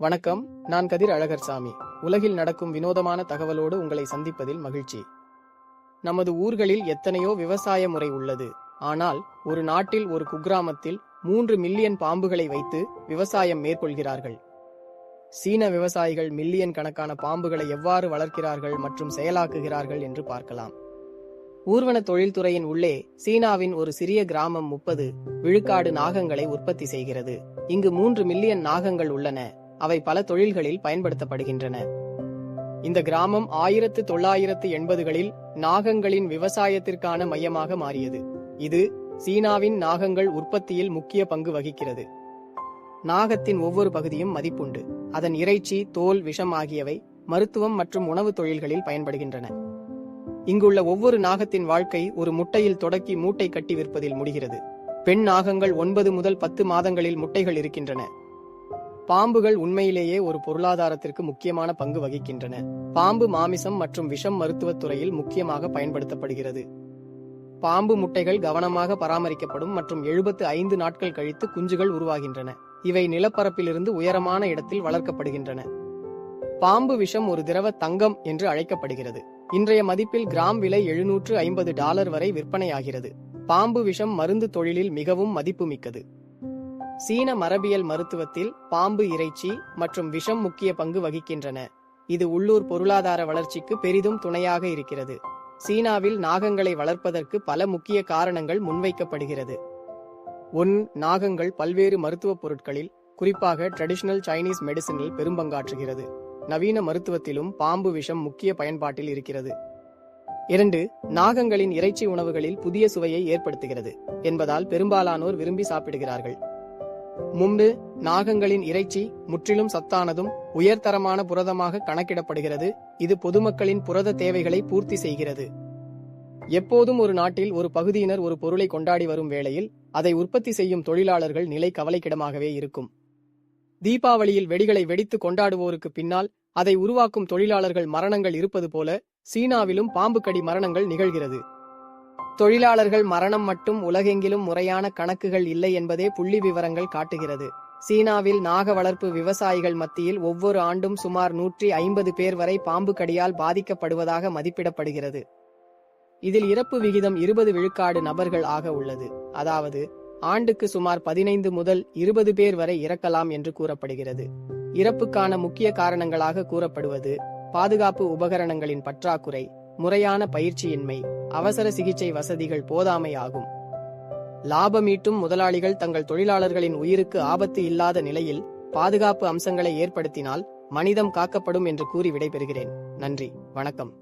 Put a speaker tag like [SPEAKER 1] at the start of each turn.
[SPEAKER 1] வணக்கம். நான் கதிர் அழகர்சாமி. உலகில் நடக்கும் வினோதமான தகவலோடு உங்களை சந்திப்பதில் மகிழ்ச்சி. நமது ஊர்களில் எத்தனையோ விவசாய முறை உள்ளது. ஆனால் ஒரு நாட்டில் ஒரு குக்கிராமத்தில் மூன்று மில்லியன் பாம்புகளை வைத்து விவசாயம் மேற்கொள்கிறார்கள். சீன விவசாயிகள் மில்லியன் கணக்கான பாம்புகளை எவ்வாறு வளர்க்கிறார்கள் மற்றும் செயலாக்குகிறார்கள் என்று பார்க்கலாம். ஊர்வன தொழில்துறையின் உள்ளே சீனாவின் ஒரு சிறிய கிராமம் முப்பது விழுக்காடு நாகங்களை உற்பத்தி செய்கிறது. இங்கு மூன்று மில்லியன் நாகங்கள் உள்ளன. அவை பல தொழில்களில் பயன்படுத்தப்படுகின்றன. இந்த கிராமம் ஆயிரத்து தொள்ளாயிரத்து எண்பதுகளில் நாகங்களின் விவசாயத்திற்கான மையமாக மாறியது. இது சீனாவின் நாகங்கள் உற்பத்தியில் முக்கிய பங்கு வகிக்கிறது. நாகத்தின் ஒவ்வொரு பகுதியும் மதிப்புண்டு. அதன் இறைச்சி தோல் விஷம் ஆகியவை மருத்துவம் மற்றும் உணவு தொழில்களில் பயன்படுகின்றன. இங்குள்ள ஒவ்வொரு நாகத்தின் வாழ்க்கை ஒரு முட்டையில் தொடக்கி மூட்டை கட்டி விற்பதில் முடிகிறது. பெண் நாகங்கள் ஒன்பது முதல் பத்து மாதங்களில் முட்டைகள் இருக்கின்றன. பாம்புகள் உண்மையிலேயே ஒரு பொருளாதாரத்திற்கு முக்கியமான பங்கு வகிக்கின்றன. பாம்பு மாமிசம் மற்றும் விஷம் மருத்துவத் துறையில் முக்கியமாக பயன்படுத்தப்படுகிறது. பாம்பு முட்டைகள் கவனமாக பராமரிக்கப்படும் மற்றும் எழுபத்து ஐந்து நாட்கள் கழித்து குஞ்சுகள் உருவாகின்றன. இவை நிலப்பரப்பிலிருந்து உயரமான இடத்தில் வளர்க்கப்படுகின்றன. பாம்பு விஷம் ஒரு திரவ தங்கம் என்று அழைக்கப்படுகிறது. இன்றைய மதிப்பில் கிராம் விலை எழுநூற்று ஐம்பது டாலர் வரை விற்பனையாகிறது. பாம்பு விஷம் மருந்து தொழிலில் மிகவும் மதிப்புமிக்கது. சீன மரபியல் மருத்துவத்தில் பாம்பு இறைச்சி மற்றும் விஷம் முக்கிய பங்கு வகிக்கின்றன. இது உள்ளூர் பொருளாதார வளர்ச்சிக்கு பெரிதும் துணையாக இருக்கிறது. சீனாவில் நாகங்களை வளர்ப்பதற்கு பல முக்கிய காரணங்கள் முன்வைக்கப்படுகிறது. ஒன் நாகங்கள் பல்வேறு மருத்துவப் பொருட்களில் குறிப்பாக ட்ரெடிஷனல் சைனீஸ் மெடிசினில் பெரும்பங்காற்றுகிறது. நவீன மருத்துவத்திலும் பாம்பு விஷம் முக்கிய பயன்பாட்டில் இருக்கிறது. இரண்டு நாகங்களின் இறைச்சி உணவுகளில் புதிய சுவையை ஏற்படுத்துகிறது என்பதால் பெரும்பாலானோர் விரும்பி சாப்பிடுகிறார்கள். முன்பு நாகங்களின் இறைச்சி முற்றிலும் சத்தானதும் உயர்தரமான புரதமாக கணக்கிடப்படுகிறது. இது பொதுமக்களின் புரத தேவைகளை பூர்த்தி செய்கிறது. எப்போதும் ஒரு நாட்டில் ஒரு பகுதியினர் ஒரு பொருளை கொண்டாடி வரும் வேளையில் அதை உற்பத்தி செய்யும் தொழிலாளர்கள் நிலை கவலைக்கிடமாகவே இருக்கும். தீபாவளியில் வெடிகளை வெடித்து கொண்டாடுவோருக்கு பின்னால் அதை உருவாக்கும் தொழிலாளர்கள் மரணங்கள் இருப்பது போல சீனாவிலும் பாம்பு கடி மரணங்கள் நிகழ்கிறது. தொழிலாளர்கள் மரணம் மட்டும் உலகெங்கிலும் முறையான கணக்குகள் இல்லை என்பதே புள்ளி விவரங்கள் காட்டுகிறது. சீனாவில் நாக வளர்ப்பு விவசாயிகள் மத்தியில் ஒவ்வொரு ஆண்டும் சுமார் நூற்றி ஐம்பது பேர் வரை பாம்பு கடியால் பாதிக்கப்படுவதாக மதிப்பிடப்படுகிறது. இதில் இறப்பு விகிதம் இருபது விழுக்காடு நபர்கள் ஆக உள்ளது. அதாவது ஆண்டுக்கு சுமார் பதினைந்து முதல் இருபது பேர் வரை இறக்கலாம் என்று கூறப்படுகிறது. இறப்புக்கான முக்கிய காரணங்களாக கூறப்படுவது பாதுகாப்பு உபகரணங்களின் பற்றாக்குறை முறையான பயிற்சியின்மை அவசர சிகிச்சை வசதிகள் போதாமை ஆகும். லாபமீட்டும் முதலாளிகள் தங்கள் தொழிலாளர்களின் உயிருக்கு ஆபத்து இல்லாத நிலையில் பாதுகாப்பு அம்சங்களை ஏற்படுத்தினால் மனிதம் காக்கப்படும் என்று கூறி விடைபெறுகிறேன். நன்றி. வணக்கம்.